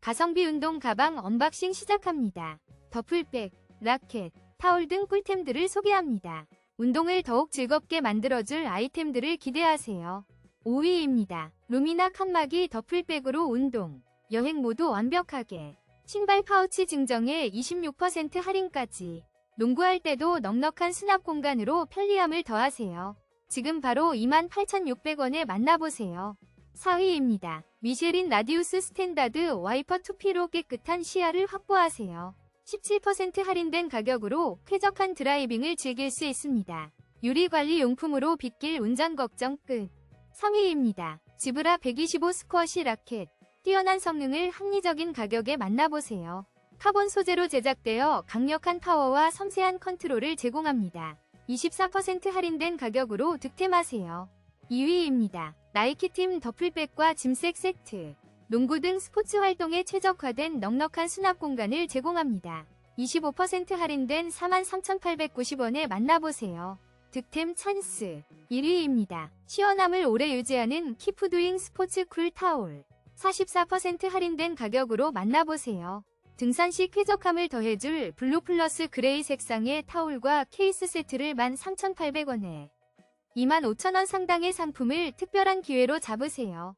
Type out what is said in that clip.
가성비 운동 가방 언박싱 시작합니다. 더플백, 라켓, 타올 등 꿀템들을 소개합니다. 운동을 더욱 즐겁게 만들어줄 아이템들을 기대하세요. 5위입니다. 루미나 칸막이 더플백으로 운동, 여행 모두 완벽하게. 신발 파우치 증정에 26% 할인까지. 농구할 때도 넉넉한 수납 공간으로 편리함을 더하세요. 지금 바로 28,600원에 만나보세요. 4위입니다. 미쉐린 라디우스 스탠다드 와이퍼 2P로 깨끗한 시야를 확보하세요. 17% 할인된 가격으로 쾌적한 드라이빙을 즐길 수 있습니다. 유리관리 용품으로 빗길 운전 걱정 끝. 3위입니다. 지브라 125 스쿼시 라켓. 뛰어난 성능을 합리적인 가격에 만나보세요. 카본 소재로 제작되어 강력한 파워와 섬세한 컨트롤을 제공합니다. 24% 할인된 가격으로 득템하세요. 2위입니다. 나이키팀 더플백과 짐색 세트. 농구 등 스포츠 활동에 최적화된 넉넉한 수납 공간을 제공합니다. 25% 할인된 43,890원에 만나보세요. 득템 찬스 1위입니다. 시원함을 오래 유지하는 키푸드잉 스포츠 쿨 타올 44% 할인된 가격으로 만나보세요. 등산 시 쾌적함을 더해줄 블루 플러스 그레이 색상의 타올과 케이스 세트를 13,800원에 25,000원 상당의 상품을 특별한 기회로 잡으세요.